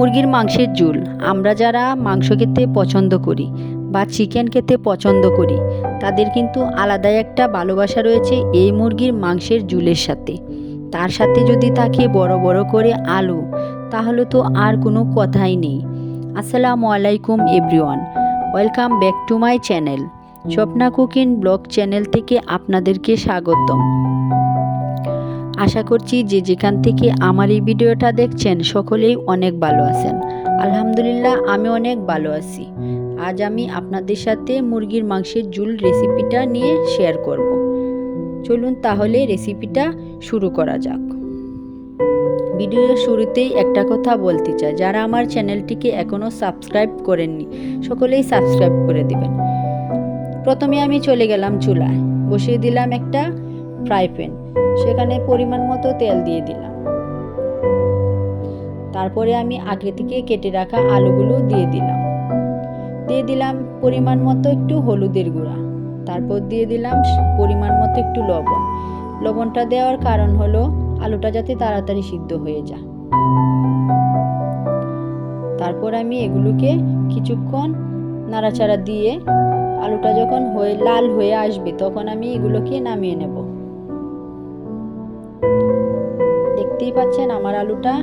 মুরগির মাংসের ঝোল। আমরা যারা মাংস খেতে পছন্দ করি বা চিকেন খেতে পছন্দ করি, তাদের কিন্তু আলাদাই একটা ভালোবাসা রয়েছে এই মুরগির মাংসের ঝুলের সাথে। তার সাথে যদি থাকে বড় বড় করে আলু, তাহলে তো আর কোনো কথাই নেই। আসসালামু আলাইকুম everyone, welcome back to my channel. Swapna cooking blog channel থেকে আপনাদেরকে স্বাগতম। আশা করছি যে যেখান থেকে আমার এই ভিডিওটা দেখছেন, সকলেই অনেক ভালো আছেন। আলহামদুলিল্লাহ, আমি অনেক ভালো আছি। আজ আমি আপনাদের সাথে মুরগির মাংসের ঝুল রেসিপিটা নিয়ে শেয়ার করব। চলুন তাহলে রেসিপিটা শুরু করা যাক। ভিডিওর শুরুতেই একটা কথা বলতে চাই। যারা আমার চ্যানেলটিকে এখনও সাবস্ক্রাইব করেননি, সকলেই সাবস্ক্রাইব করে দিবেন। প্রথমে আমি চলে গেলাম চুলায়। বসিয়ে দিলাম একটা ফ্রাই প্যান। সেখানে পরিমাণ মতো তেল দিয়ে দিলাম। তারপরে আমি আগে থেকে কেটে রাখা আলুগুলো দিয়ে দিলাম। দিয়ে দিলাম পরিমাণ মতো একটু হলুদের গুঁড়া। তারপর দিয়ে দিলাম পরিমাণ মতো একটু লবণ। লবণটা দেওয়ার কারণ হলো আলুটা যাতে তাড়াতাড়ি সিদ্ধ হয়ে যায়। তারপর আমি এগুলোকে কিছুক্ষণ নাড়াচাড়া দিয়ে আলুটা যখন হয়ে লাল হয়ে আসবে তখন আমি এগুলোকে নামিয়ে নেব। দেখতেই পাচ্ছেন আমার আলুটা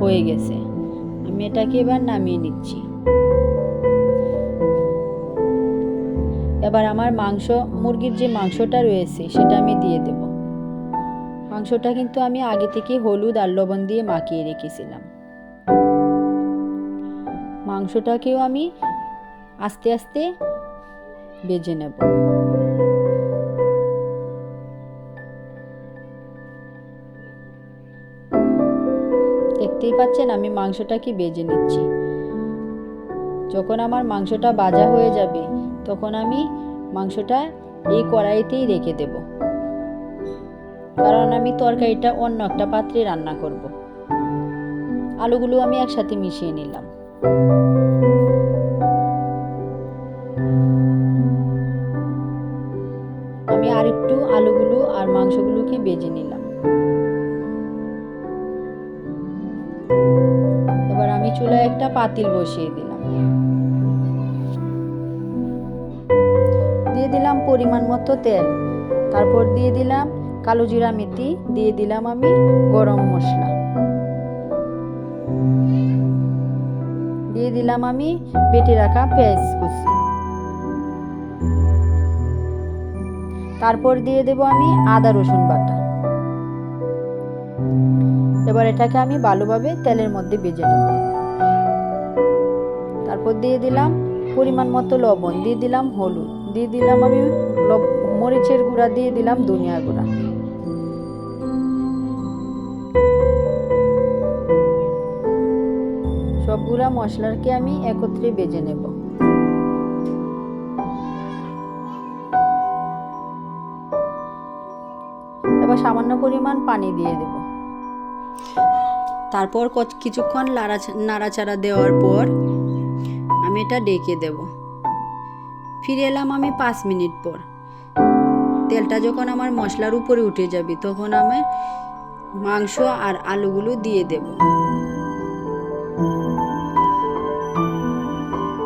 হয়ে গেছে। আমি এটাকে এবার নামিয়ে নিচ্ছি। এবার আমার মাংস, মুরগির যে মাংসটা রয়েছে, সেটা আমি দিয়ে দেব। মাংসটা কিন্তু আমি আগে থেকে হলুদ আর লবণ দিয়ে মাখিয়ে রেখেছিলাম। মাংসটাকেও আমি আস্তে আস্তে বেজে নেব। দেখতেই পাচ্ছেন আমি মাংসটা কি বেজে নিচ্ছি। যখন আমার মাংসটা বাজা হয়ে যাবে, তখন আমি মাংসটা এই কড়াইতেই রেখে দেব। কারণ আমি তরকারিটা অন্য একটা পাত্রে রান্না করব। আলুগুলো আমি একসাথে মিশিয়ে নিলাম। আমি আরেকটু আলুগুলো আর মাংসগুলোকে বেজে নিলাম। একটা পাতিল বসিয়ে দিলাম। দিয়ে দিলাম পরিমাণ মতো তেল। তারপর দিয়ে দিলাম কালো জিরা মেথি, দিয়ে দিলাম আমি গরম মশলা। দিয়ে দিলাম আমি বেটে রাখা পেঁয়াজ কুচি। তারপর দিয়ে দেব আমি আদা, রসুন বাটা। এবার এটাকে আমি ভালোভাবে তেলের মধ্যে ভেজে নেব। তারপর দিয়ে দিলাম পরিমাণ মতো লবণ, দিয়ে দিলাম হলুদ, দিয়ে দিলাম আমি মরিচের গুঁড়া, দিয়ে দিলাম ধনিয়া গুঁড়া। সবগুলা মশলাকে আমি একত্রে বেজে নেব। এবার সামান্য পরিমাণ পানি দিয়ে দেব। তারপর কিছুক্ষণ নাড়াচাড়া দেওয়ার পর আমি এটা ডেকে দেব। ফিরে এলাম আমি পাঁচ মিনিট পর। তেলটা যখন আমার মশলার উপরে উঠে যাবে, তখন আমি মাংস আর আলুগুলো দিয়ে দেব।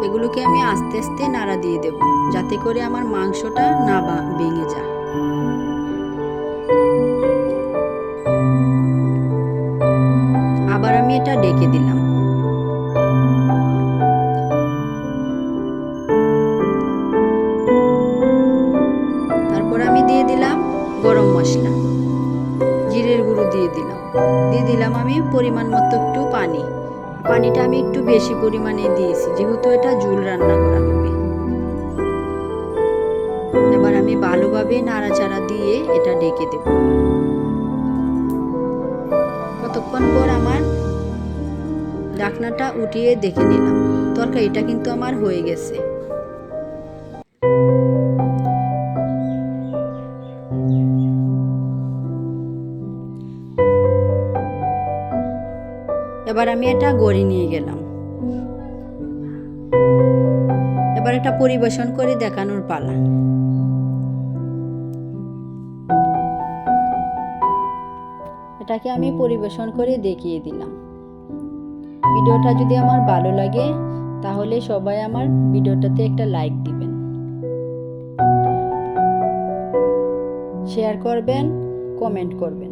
এগুলোকে আমি আস্তে আস্তে নাড়া দিয়ে দেব, যাতে করে আমার মাংসটা না ভেঙে যায়। আবার আমি এটা ডেকে দিলাম। দিয়ে দিলাম। দিয়ে দিলাম আমি পরিমাণ মতো একটু পানি। পানিটা আমি একটু বেশি পরিমাণে দিয়েছি, যেহেতু এটা ঝুল রান্না করা হবে। এবার আমি ভালোভাবে নাড়াচাড়া দিয়ে এটা ডেকে দেব। কতক্ষণ পর আমার ঢাকনাটা উঠিয়ে দেখে নিলাম। তরকারিটা কিন্তু আমার হয়ে গেছে। এবার আমি এটা গড়ি নিয়ে গেলাম। এবার এটা পরিবেশন করে দেখানোর পালা। এটাকে আমি পরিবেশন করে দেখিয়ে দিলাম। ভিডিওটা যদি আমার ভালো লাগে, তাহলে সবাই আমার ভিডিওটাতে একটা লাইক দিবেন। শেয়ার করবেন, কমেন্ট করবেন।